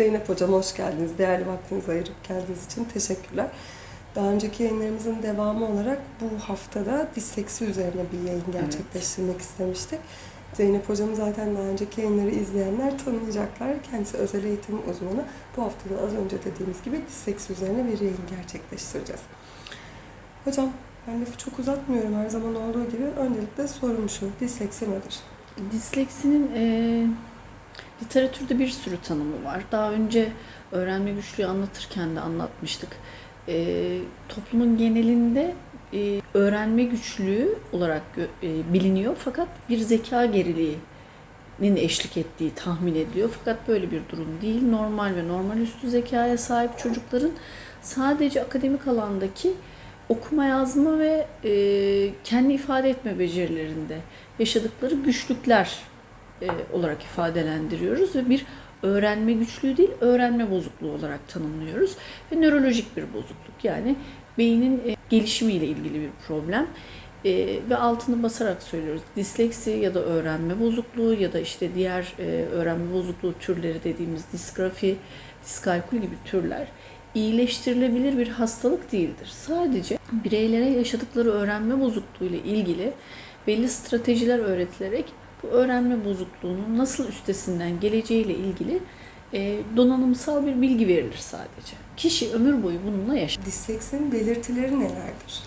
Zeynep Hocam hoş geldiniz. Değerli vaktinizi ayırıp geldiğiniz için teşekkürler. Daha önceki yayınlarımızın devamı olarak bu haftada disseksi üzerine bir yayın gerçekleştirmek istemiştik. Zeynep Hocam'ı zaten daha önceki yayınları izleyenler tanıyacaklar. Kendisi özel eğitim uzmanı. Bu hafta da az önce dediğimiz gibi disseksi üzerine bir yayın gerçekleştireceğiz. Hocam ben lafı çok uzatmıyorum her zaman olduğu gibi. Öncelikle sorum şu, disseksi nedir? Disleksinin e, literatürde bir sürü tanımı var. Daha önce öğrenme güçlüğü anlatırken de anlatmıştık. E, toplumun genelinde e, öğrenme güçlüğü olarak e, biliniyor fakat bir zeka geriliğinin eşlik ettiği tahmin ediliyor. Fakat böyle bir durum değil. Normal ve normal üstü zekaya sahip çocukların sadece akademik alandaki okuma yazma ve e, kendi ifade etme becerilerinde yaşadıkları güçlükler e, olarak ifadelendiriyoruz ve bir öğrenme güçlüğü değil, öğrenme bozukluğu olarak tanımlıyoruz ve nörolojik bir bozukluk yani beynin e, gelişimiyle ilgili bir problem. E, ve altını basarak söylüyoruz. Disleksi ya da öğrenme bozukluğu ya da işte diğer e, öğrenme bozukluğu türleri dediğimiz disgrafi, diskalkül gibi türler iyileştirilebilir bir hastalık değildir. Sadece bireylere yaşadıkları öğrenme bozukluğu ile ilgili belli stratejiler öğretilerek bu öğrenme bozukluğunun nasıl üstesinden geleceğiyle ilgili e, donanımsal bir bilgi verilir sadece. Kişi ömür boyu bununla yaşar. Disseksinin belirtileri nelerdir?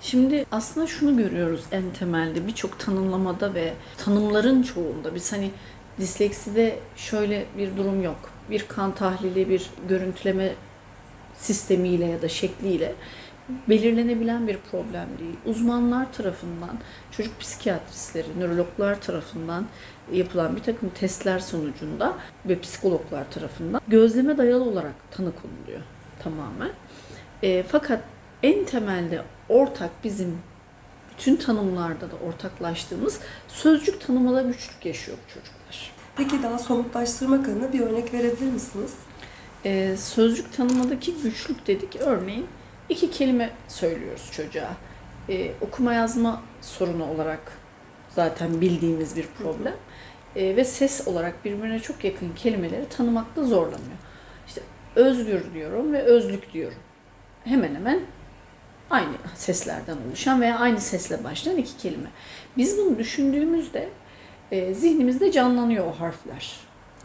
Şimdi aslında şunu görüyoruz en temelde birçok tanımlamada ve tanımların çoğunda biz hani dislekside şöyle bir durum yok. Bir kan tahlili, bir görüntüleme sistemiyle ya da şekliyle belirlenebilen bir problem değil. Uzmanlar tarafından, çocuk psikiyatristleri, nörologlar tarafından yapılan bir takım testler sonucunda ve psikologlar tarafından gözleme dayalı olarak tanı konuluyor tamamen. E, fakat en temelde ortak bizim bütün tanımlarda da ortaklaştığımız sözcük tanımada güçlük yaşıyor bu çocuklar. Peki daha somutlaştırmak adına bir örnek verebilir misiniz? Ee, sözcük tanımadaki güçlük dedik. Örneğin iki kelime söylüyoruz çocuğa. Ee, okuma yazma sorunu olarak zaten bildiğimiz bir problem. Ee, ve ses olarak birbirine çok yakın kelimeleri tanımakta zorlanıyor. İşte özgür diyorum ve özlük diyorum. Hemen hemen aynı seslerden oluşan veya aynı sesle başlayan iki kelime. Biz bunu düşündüğümüzde e, zihnimizde canlanıyor o harfler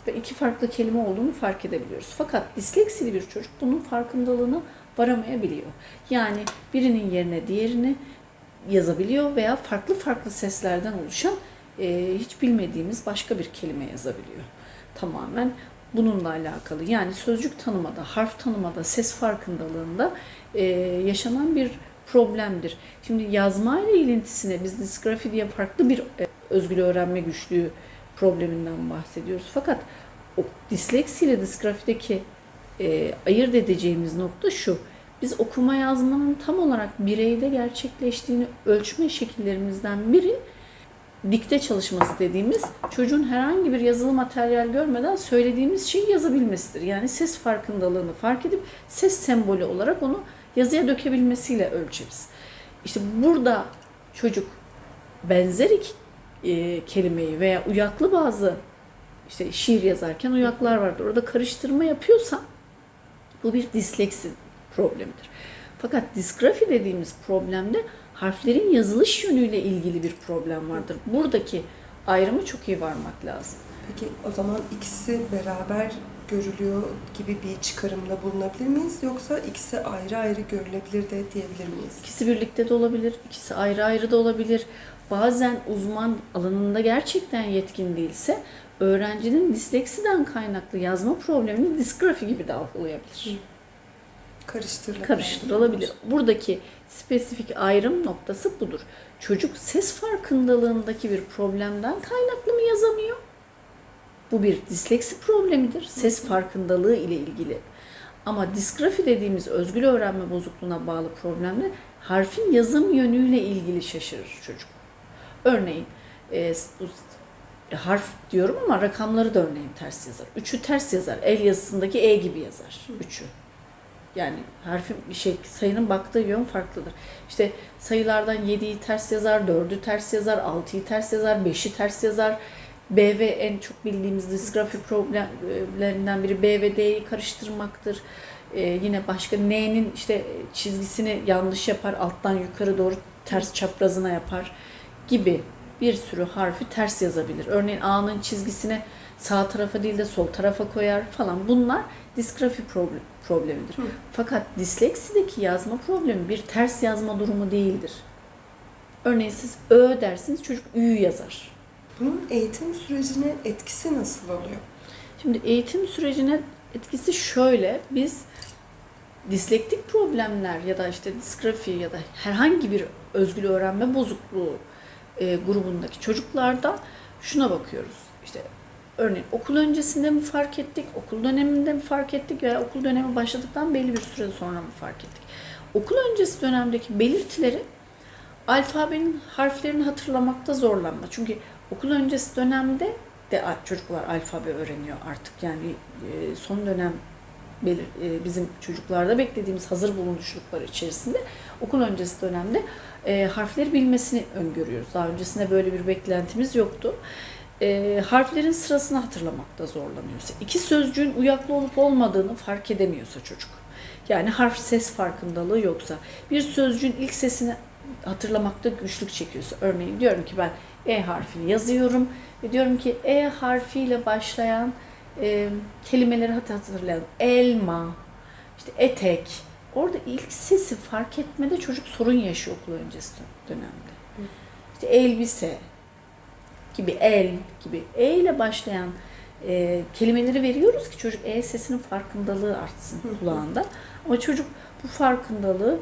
ve iki farklı kelime olduğunu fark edebiliyoruz. Fakat disleksili bir çocuk bunun farkındalığına varamayabiliyor. Yani birinin yerine diğerini yazabiliyor veya farklı farklı seslerden oluşan e, hiç bilmediğimiz başka bir kelime yazabiliyor. Tamamen bununla alakalı. Yani sözcük tanımada, harf tanımada, ses farkındalığında e, yaşanan bir problemdir. Şimdi yazma ile ilintisine biz disgrafi diye farklı bir e, özgül öğrenme güçlüğü probleminden bahsediyoruz. Fakat o disleksi ile disgrafideki e, ayırt edeceğimiz nokta şu. Biz okuma yazmanın tam olarak bireyde gerçekleştiğini ölçme şekillerimizden biri dikte çalışması dediğimiz çocuğun herhangi bir yazılı materyal görmeden söylediğimiz şeyi yazabilmesidir. Yani ses farkındalığını fark edip ses sembolü olarak onu yazıya dökebilmesiyle ölçeriz. İşte burada çocuk benzer iki e, kelimeyi veya uyaklı bazı işte şiir yazarken uyaklar vardır. Orada karıştırma yapıyorsa bu bir disleksi problemidir. Fakat disgrafi dediğimiz problemde harflerin yazılış yönüyle ilgili bir problem vardır. Buradaki ayrımı çok iyi varmak lazım. Peki o zaman ikisi beraber görülüyor gibi bir çıkarımda bulunabilir miyiz? Yoksa ikisi ayrı ayrı görülebilir de diyebilir miyiz? İkisi birlikte de olabilir, ikisi ayrı ayrı da olabilir. Bazen uzman alanında gerçekten yetkin değilse öğrencinin disleksiden kaynaklı yazma problemini disgrafi gibi de algılayabilir. Karıştırılabilir. Karıştırılabilir. Buradaki spesifik ayrım noktası budur. Çocuk ses farkındalığındaki bir problemden kaynaklı mı yazamıyor? Bu bir disleksi problemidir. Ses farkındalığı ile ilgili. Ama disgrafi dediğimiz özgül öğrenme bozukluğuna bağlı problemde harfin yazım yönüyle ilgili şaşırır çocuk. Örneğin e, bu harf diyorum ama rakamları da örneğin ters yazar. Üçü ters yazar. El yazısındaki E gibi yazar. Üçü. Yani harfin bir şey sayının baktığı yön farklıdır. İşte sayılardan 7'yi ters yazar, 4'ü ters yazar, 6'yı ters yazar, 5'i ters yazar. BV en çok bildiğimiz disgrafi problemlerinden biri B ve D'yi karıştırmaktır. Ee, yine başka N'nin işte çizgisini yanlış yapar, alttan yukarı doğru ters çaprazına yapar gibi bir sürü harfi ters yazabilir. Örneğin A'nın çizgisini sağ tarafa değil de sol tarafa koyar falan. Bunlar disgrafi problem, problemidir. Hı. Fakat disleksideki yazma problemi bir ters yazma durumu değildir. Örneğin siz Ö dersiniz çocuk Ü yazar. Bunun eğitim sürecine etkisi nasıl oluyor? Şimdi eğitim sürecine etkisi şöyle. Biz dislektik problemler ya da işte disgrafi ya da herhangi bir özgül öğrenme bozukluğu e, grubundaki çocuklarda şuna bakıyoruz. İşte örneğin okul öncesinde mi fark ettik, okul döneminde mi fark ettik veya okul dönemi başladıktan belli bir süre sonra mı fark ettik? Okul öncesi dönemdeki belirtileri alfabenin harflerini hatırlamakta zorlanma. Çünkü okul öncesi dönemde de çocuklar alfabe öğreniyor artık. Yani e, son dönem e, bizim çocuklarda beklediğimiz hazır bulunuşluklar içerisinde okul öncesi dönemde e, harfleri bilmesini öngörüyoruz. Daha öncesinde böyle bir beklentimiz yoktu. E, harflerin sırasını hatırlamakta zorlanıyorsa, iki sözcüğün uyaklı olup olmadığını fark edemiyorsa çocuk, yani harf ses farkındalığı yoksa, bir sözcüğün ilk sesini hatırlamakta güçlük çekiyorsa, örneğin diyorum ki ben E harfini yazıyorum ve diyorum ki E harfiyle başlayan e, kelimeleri hat- hatırlayalım. Elma, işte etek. Orada ilk sesi fark etmede çocuk sorun yaşıyor okul öncesi dön- dönemde. İşte elbise gibi, el gibi. E ile başlayan e, kelimeleri veriyoruz ki çocuk E sesinin farkındalığı artsın Hı hı. kulağında. Ama çocuk bu farkındalığı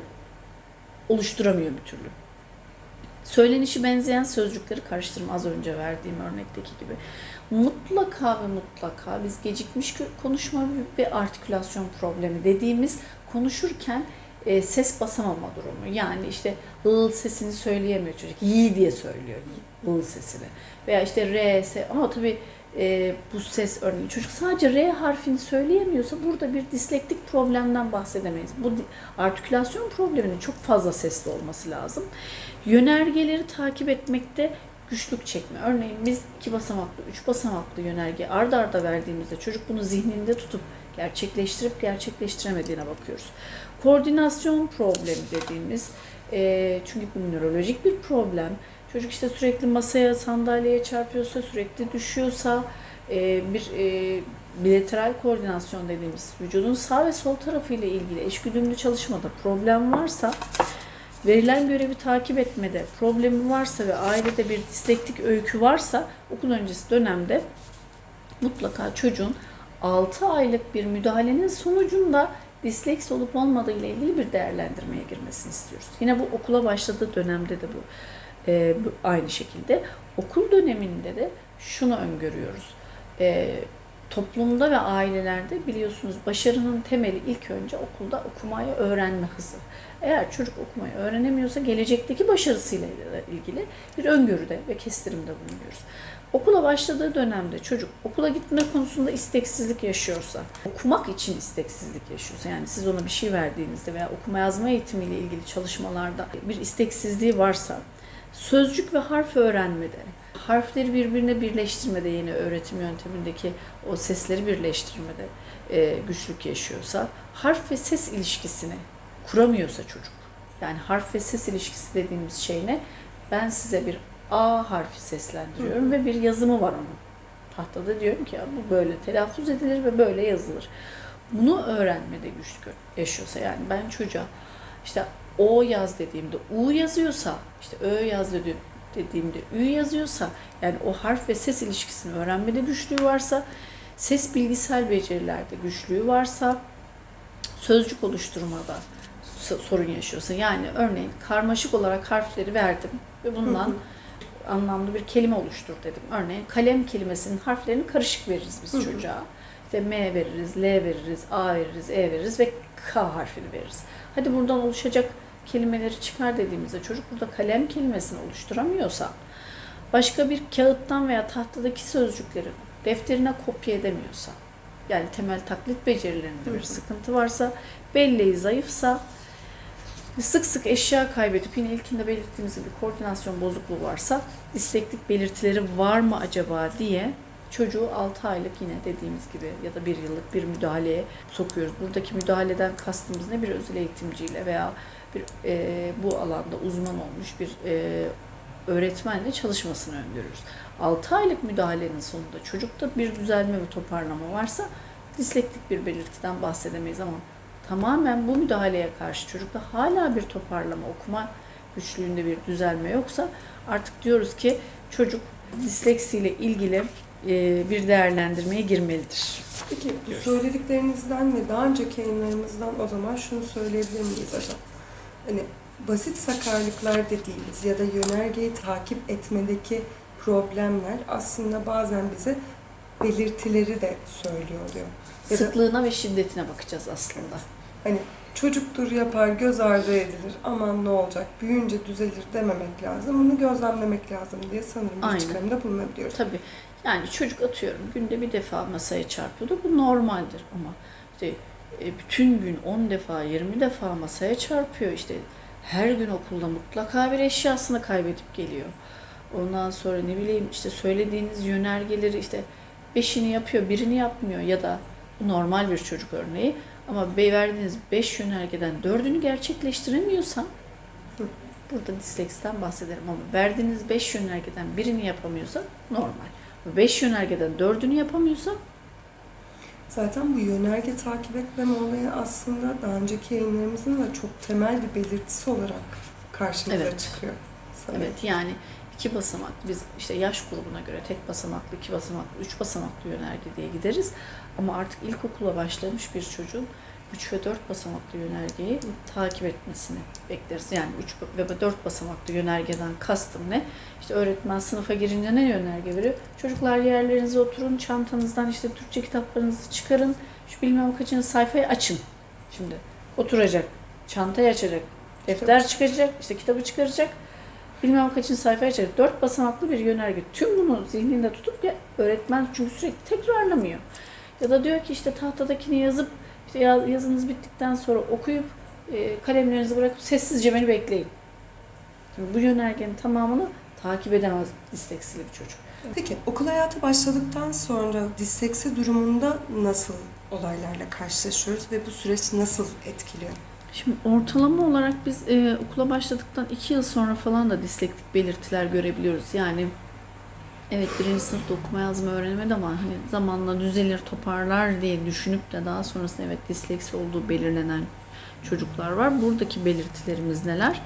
oluşturamıyor bir türlü. Söylenişi benzeyen sözcükleri karıştırma az önce verdiğim örnekteki gibi. Mutlaka ve mutlaka biz gecikmiş konuşma ve artikülasyon problemi dediğimiz konuşurken e, ses basamama durumu. Yani işte ıl sesini söyleyemiyor çocuk. Y diye söylüyor ıl sesini. Veya işte R, S ama tabii e, bu ses örneğin çocuk sadece R harfini söyleyemiyorsa burada bir dislektik problemden bahsedemeyiz. Bu artikülasyon probleminin çok fazla sesli olması lazım. Yönergeleri takip etmekte güçlük çekme. Örneğin biz iki basamaklı, üç basamaklı yönerge ardarda arda verdiğimizde çocuk bunu zihninde tutup gerçekleştirip gerçekleştiremediğine bakıyoruz. Koordinasyon problemi dediğimiz e, çünkü bu nörolojik bir problem. Çocuk işte sürekli masaya, sandalyeye çarpıyorsa, sürekli düşüyorsa, e, bir e, bilateral koordinasyon dediğimiz vücudun sağ ve sol tarafı ile ilgili eşgüdümlü çalışmada problem varsa, verilen görevi takip etmede problemi varsa ve ailede bir dislektik öykü varsa okul öncesi dönemde mutlaka çocuğun 6 aylık bir müdahalenin sonucunda disleksi olup olmadığı ile ilgili bir değerlendirmeye girmesini istiyoruz. Yine bu okula başladığı dönemde de bu, e, bu aynı şekilde. Okul döneminde de şunu öngörüyoruz. E, toplumda ve ailelerde biliyorsunuz başarının temeli ilk önce okulda okumayı öğrenme hızı. Eğer çocuk okumayı öğrenemiyorsa gelecekteki başarısıyla ilgili bir öngörüde ve kestirimde bulunuyoruz. Okula başladığı dönemde çocuk okula gitme konusunda isteksizlik yaşıyorsa, okumak için isteksizlik yaşıyorsa yani siz ona bir şey verdiğinizde veya okuma yazma eğitimiyle ilgili çalışmalarda bir isteksizliği varsa, sözcük ve harf öğrenmede, harfleri birbirine birleştirmede yeni öğretim yöntemindeki o sesleri birleştirmede e, güçlük yaşıyorsa, harf ve ses ilişkisini kuramıyorsa çocuk, yani harf ve ses ilişkisi dediğimiz şey ne? Ben size bir A harfi seslendiriyorum Hı hı. ve bir yazımı var onun. Tahtada diyorum ki ya bu böyle telaffuz edilir ve böyle yazılır. Bunu öğrenmede güçlük yaşıyorsa yani ben çocuğa işte O yaz dediğimde U yazıyorsa işte Ö yaz dedi- dediğimde Ü yazıyorsa yani o harf ve ses ilişkisini öğrenmede güçlüğü varsa ses bilgisel becerilerde güçlüğü varsa sözcük oluşturmada so- sorun yaşıyorsa yani örneğin karmaşık olarak harfleri verdim ve bundan Hı hı. anlamlı bir kelime oluştur dedim. Örneğin kalem kelimesinin harflerini karışık veririz biz Hı hı. çocuğa. İşte M veririz, L veririz, A veririz, E veririz ve K harfini veririz. Hadi buradan oluşacak kelimeleri çıkar dediğimizde çocuk burada kalem kelimesini oluşturamıyorsa başka bir kağıttan veya tahtadaki sözcükleri defterine kopya edemiyorsa yani temel taklit becerilerinde Hı bir sıkıntı varsa belleği zayıfsa Sık sık eşya kaybedip yine ilkinde belirttiğimiz gibi koordinasyon bozukluğu varsa dislektik belirtileri var mı acaba diye çocuğu 6 aylık yine dediğimiz gibi ya da 1 yıllık bir müdahaleye sokuyoruz. Buradaki müdahaleden kastımız ne bir özel eğitimciyle veya bir e, bu alanda uzman olmuş bir e, öğretmenle çalışmasını öngörüyoruz. 6 aylık müdahalenin sonunda çocukta bir düzelme ve toparlama varsa dislektik bir belirtiden bahsedemeyiz ama tamamen bu müdahaleye karşı çocukta hala bir toparlama, okuma güçlüğünde bir düzelme yoksa artık diyoruz ki çocuk disleksiyle ilgili e, bir değerlendirmeye girmelidir. Peki bu söylediklerinizden ve daha önceki yayınlarımızdan o zaman şunu söyleyebilir miyiz hocam? Hani basit sakarlıklar dediğimiz ya da yönergeyi takip etmedeki problemler aslında bazen bize belirtileri de söylüyor oluyor. Ya da Sıklığına ve şiddetine bakacağız aslında. hani çocuktur yapar, göz ardı edilir, aman ne olacak, büyüyünce düzelir dememek lazım. Bunu gözlemlemek lazım diye sanırım Aynen. çıkarımda bulunabiliyoruz. Tabii. Yani çocuk atıyorum günde bir defa masaya çarpıyordur. Bu normaldir ama işte e, bütün gün 10 defa 20 defa masaya çarpıyor. İşte her gün okulda mutlaka bir eşyasını kaybedip geliyor. Ondan sonra ne bileyim işte söylediğiniz yönergeleri işte beşini yapıyor, birini yapmıyor ya da normal bir çocuk örneği. Ama verdiğiniz 5 yönergeden dördünü gerçekleştiremiyorsa burada disleksiden bahsederim ama verdiğiniz 5 yönergeden birini yapamıyorsa normal. 5 yönergeden dördünü yapamıyorsa Zaten bu yönerge takip etmeme olayı aslında daha önceki yayınlarımızın da çok temel bir belirtisi olarak karşımıza Evet. çıkıyor. sanırım. evet yani iki basamaklı biz işte yaş grubuna göre tek basamaklı, iki basamaklı, üç basamaklı yönerge diye gideriz. Ama artık ilkokula başlamış bir çocuğun 3 ve 4 basamaklı yönergeyi takip etmesini bekleriz. Yani 3 ve 4 basamaklı yönergeden kastım ne? İşte öğretmen sınıfa girince ne yönerge veriyor? Çocuklar yerlerinize oturun, çantanızdan işte Türkçe kitaplarınızı çıkarın, şu bilmem kaçıncı sayfayı açın. Şimdi oturacak, çantayı açacak, defter çıkacak, işte kitabı çıkaracak, bilmem kaçıncı sayfayı açacak. Dört basamaklı bir yönerge. Tüm bunu zihninde tutup ya öğretmen çünkü sürekli tekrarlamıyor. Ya da diyor ki işte tahtadakini yazıp işte yaz- yazınız bittikten sonra okuyup e, kalemlerinizi bırakıp sessizce beni bekleyin. Şimdi bu yönergenin tamamını takip edemez disleksili bir çocuk. Peki okul hayatı başladıktan sonra disleksi durumunda nasıl olaylarla karşılaşıyoruz ve bu süreç nasıl etkiliyor? Şimdi ortalama olarak biz e, okula başladıktan iki yıl sonra falan da dislektik belirtiler görebiliyoruz. Yani evet birinci sınıfta okuma yazma öğrenemedi ama hani zamanla düzelir toparlar diye düşünüp de daha sonrasında evet disleksi olduğu belirlenen çocuklar var. Buradaki belirtilerimiz neler?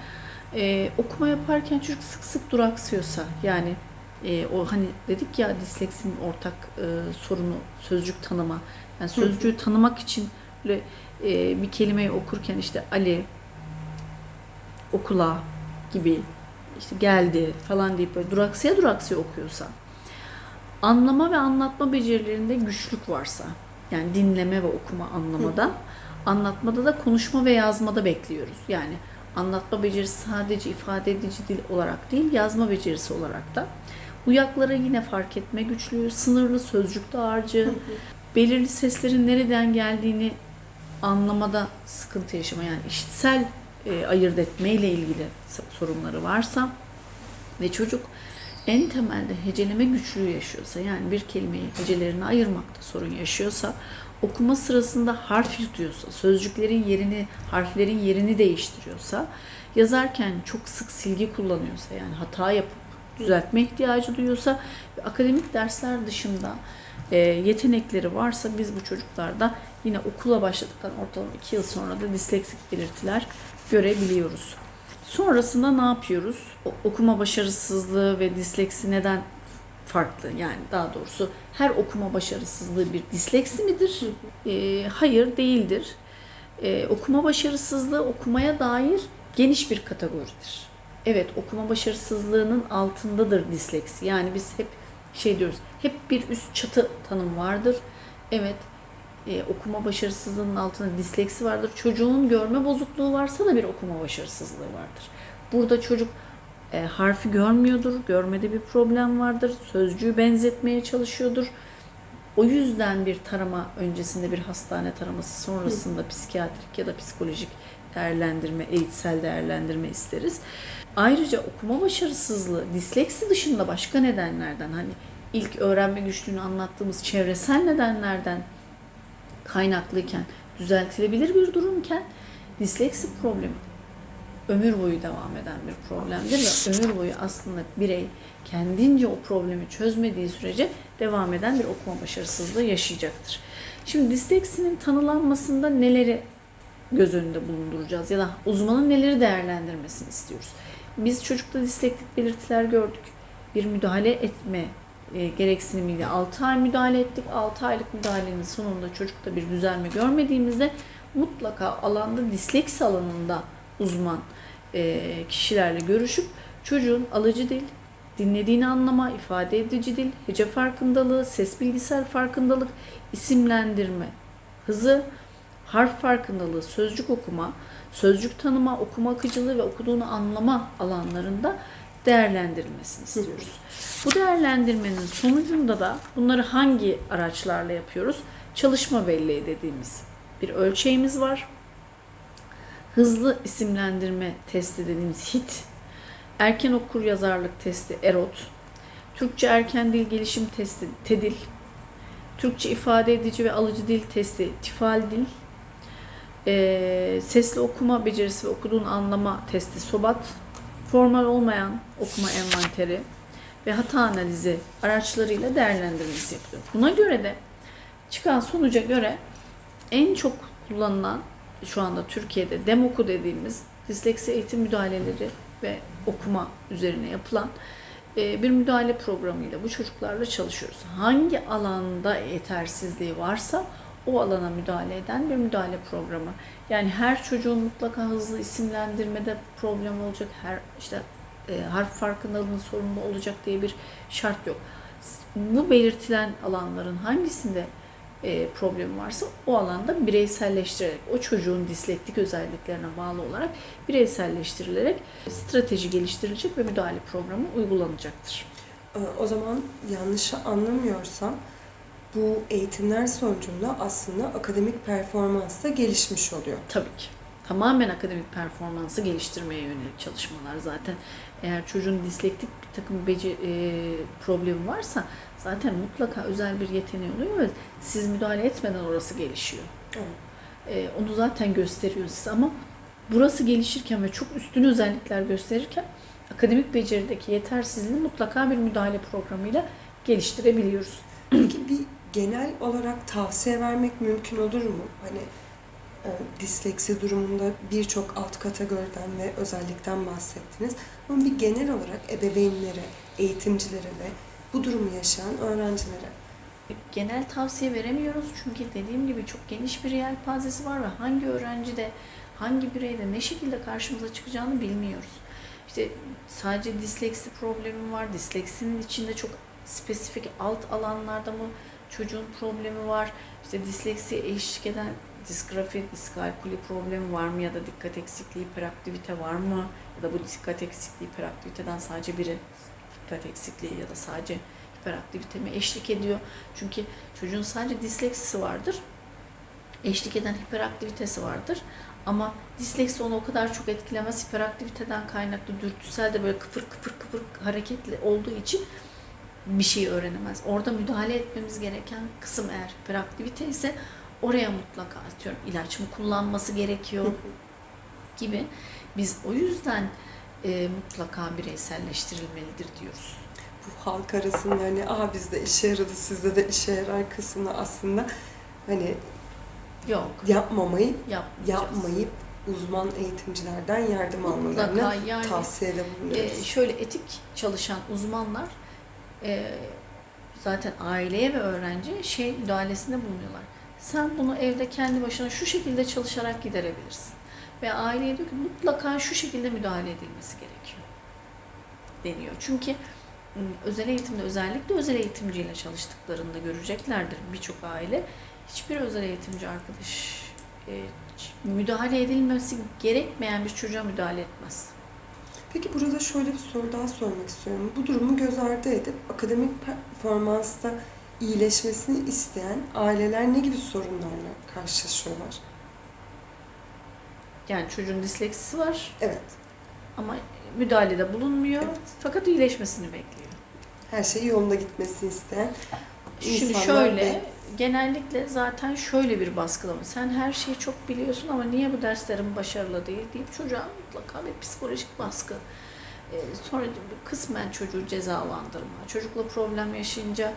E, okuma yaparken çocuk sık sık duraksıyorsa yani e, o hani dedik ya disleksinin ortak e, sorunu sözcük tanıma. Yani sözcüğü tanımak için böyle e, bir kelimeyi okurken işte Ali okula gibi işte geldi falan deyip böyle duraksaya duraksaya okuyorsa anlama ve anlatma becerilerinde güçlük varsa yani dinleme ve okuma anlamada anlatmada da konuşma ve yazmada bekliyoruz. Yani anlatma becerisi sadece ifade edici dil olarak değil yazma becerisi olarak da. Uyakları yine fark etme güçlüğü, sınırlı sözcük dağarcığı, belirli seslerin nereden geldiğini anlamada sıkıntı yaşama yani işitsel e, ayırt etmeyle ilgili sorunları varsa ve çocuk en temelde heceleme güçlüğü yaşıyorsa yani bir kelimeyi hecelerini ayırmakta sorun yaşıyorsa okuma sırasında harf yutuyorsa, sözcüklerin yerini, harflerin yerini değiştiriyorsa, yazarken çok sık silgi kullanıyorsa yani hata yapıp düzeltme ihtiyacı duyuyorsa ve akademik dersler dışında e, yetenekleri varsa biz bu çocuklarda yine okula başladıktan ortalama 2 yıl sonra da disleksik belirtiler görebiliyoruz. Sonrasında ne yapıyoruz? O- okuma başarısızlığı ve disleksi neden farklı? Yani daha doğrusu her okuma başarısızlığı bir disleksi midir? E, hayır değildir. E, okuma başarısızlığı okumaya dair geniş bir kategoridir. Evet okuma başarısızlığının altındadır disleksi. Yani biz hep şey diyoruz. Hep bir üst çatı tanım vardır. Evet e, okuma başarısızlığının altında disleksi vardır. Çocuğun görme bozukluğu varsa da bir okuma başarısızlığı vardır. Burada çocuk e, harfi görmüyordur, görmede bir problem vardır, sözcüğü benzetmeye çalışıyordur. O yüzden bir tarama öncesinde bir hastane taraması, sonrasında psikiyatrik ya da psikolojik değerlendirme, eğitsel değerlendirme isteriz. Ayrıca okuma başarısızlığı, disleksi dışında başka nedenlerden hani ilk öğrenme güçlüğünü anlattığımız çevresel nedenlerden kaynaklıyken düzeltilebilir bir durumken disleksi problemi ömür boyu devam eden bir problemdir ve ömür boyu aslında birey kendince o problemi çözmediği sürece devam eden bir okuma başarısızlığı yaşayacaktır. Şimdi disleksinin tanılanmasında neleri göz önünde bulunduracağız ya da uzmanın neleri değerlendirmesini istiyoruz. Biz çocukta dislektik belirtiler gördük. Bir müdahale etme e, gereksinimiyle 6 ay müdahale ettik. 6 aylık müdahalenin sonunda çocukta bir düzelme görmediğimizde mutlaka alanda disleksi alanında uzman e, kişilerle görüşüp çocuğun alıcı dil, dinlediğini anlama, ifade edici dil, hece farkındalığı, ses bilgisayar farkındalık, isimlendirme, hızı, harf farkındalığı, sözcük okuma, sözcük tanıma, okuma akıcılığı ve okuduğunu anlama alanlarında değerlendirilmesini istiyoruz. Bu değerlendirmenin sonucunda da bunları hangi araçlarla yapıyoruz? Çalışma belleği dediğimiz bir ölçeğimiz var. Hızlı isimlendirme testi dediğimiz HIT, erken okur yazarlık testi EROT, Türkçe erken dil gelişim testi TEDIL, Türkçe ifade edici ve alıcı dil testi TİFAL dil, Ee, sesli okuma becerisi ve okuduğunu anlama testi SOBAT, formal olmayan okuma envanteri ve hata analizi araçlarıyla değerlendirmesi yapılıyor. Buna göre de çıkan sonuca göre en çok kullanılan şu anda Türkiye'de DEMOKU dediğimiz disleksi eğitim müdahaleleri ve okuma üzerine yapılan e, bir müdahale programıyla bu çocuklarla çalışıyoruz. Hangi alanda yetersizliği varsa o alana müdahale eden bir müdahale programı. Yani her çocuğun mutlaka hızlı isimlendirmede problem olacak, her işte e, harf farkındalığının sorunlu olacak diye bir şart yok. Bu belirtilen alanların hangisinde e, problemi varsa o alanda bireyselleştirerek, o çocuğun dislektik özelliklerine bağlı olarak bireyselleştirilerek strateji geliştirilecek ve müdahale programı uygulanacaktır. Ee, O zaman yanlış anlamıyorsam bu eğitimler sonucunda aslında akademik performans da gelişmiş oluyor. Tabii ki. Tamamen akademik performansı geliştirmeye yönelik çalışmalar zaten. Eğer çocuğun dislektik bir takım bece, e, problemi varsa zaten mutlaka özel bir yeteneği oluyor ve siz müdahale etmeden orası gelişiyor. Evet. E, onu zaten gösteriyor size ama burası gelişirken ve çok üstün özellikler gösterirken akademik becerideki yetersizliği mutlaka bir müdahale programıyla geliştirebiliyoruz. Peki bir genel olarak tavsiye vermek mümkün olur mu? Hani e, disleksi durumunda birçok alt kategoriden ve özellikten bahsettiniz. Ama bir genel olarak ebeveynlere, eğitimcilere ve bu durumu yaşayan öğrencilere Genel tavsiye veremiyoruz çünkü dediğim gibi çok geniş bir yelpazesi var ve hangi öğrencide, hangi bireyde ne şekilde karşımıza çıkacağını bilmiyoruz. İşte sadece disleksi problemi var, disleksinin içinde çok spesifik alt alanlarda mı çocuğun problemi var, işte disleksiye eşlik eden disgrafi, diskalkuli problemi var mı ya da dikkat eksikliği, hiperaktivite var mı ya da bu dikkat eksikliği, hiperaktiviteden sadece biri dikkat eksikliği ya da sadece hiperaktivite mi eşlik ediyor. Çünkü çocuğun sadece disleksisi vardır. Eşlik eden hiperaktivitesi vardır. Ama disleksi onu o kadar çok etkilemez. Hiperaktiviteden kaynaklı dürtüsel de böyle kıpır kıpır kıpır hareketli olduğu için bir şey öğrenemez. Orada müdahale etmemiz gereken kısım eğer hiperaktivite ise oraya mutlaka atıyorum ilaç mı kullanması gerekiyor gibi. Biz o yüzden e, mutlaka bireyselleştirilmelidir diyoruz. bu halk arasında hani aa bizde işe yaradı sizde de işe yarar kısmını aslında hani Yok, yapmamayı yapmayıp uzman eğitimcilerden yardım almalarını yani tavsiyede bulunuyoruz. e, şöyle etik çalışan uzmanlar e, zaten aileye ve öğrenciye şey müdahalesinde bulunuyorlar. Sen bunu evde kendi başına şu şekilde çalışarak giderebilirsin. Ve aileye diyor ki mutlaka şu şekilde müdahale edilmesi gerekiyor deniyor. Çünkü m, özel eğitimde özellikle özel eğitimciyle çalıştıklarında göreceklerdir birçok aile. Hiçbir özel eğitimci arkadaş e, müdahale edilmesi gerekmeyen bir çocuğa müdahale etmez. Peki burada şöyle bir soru daha sormak istiyorum. Bu durumu göz ardı edip akademik performansta iyileşmesini isteyen aileler ne gibi sorunlarla karşılaşıyorlar? Yani çocuğun disleksisi var Evet. ama müdahalede bulunmuyor. Evet. Fakat iyileşmesini bekliyor. Her şey yolunda gitmesini isteyen Şimdi şöyle, genellikle zaten şöyle bir baskılama. Sen her şeyi çok biliyorsun ama niye bu derslerin başarılı değil deyip çocuğa mutlaka bir psikolojik baskı. Ee, sonra kısmen çocuğu cezalandırma, çocukla problem yaşayınca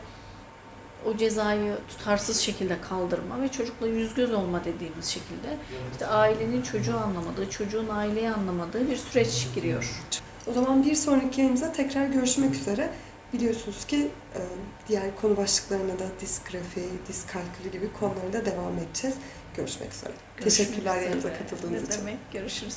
o cezayı tutarsız şekilde kaldırma ve çocukla yüz göz olma dediğimiz şekilde işte ailenin çocuğu anlamadığı, çocuğun aileyi anlamadığı bir süreç giriyor. O zaman bir sonraki yayınımızda tekrar görüşmek üzere. Biliyorsunuz ki e, diğer konu başlıklarına da disgrafi, diskalkülü gibi konulara da devam edeceğiz. Görüşmek üzere. Görüşmek Teşekkürler üzere. yayınımıza katıldığınız Ne için. demek? Görüşürüz.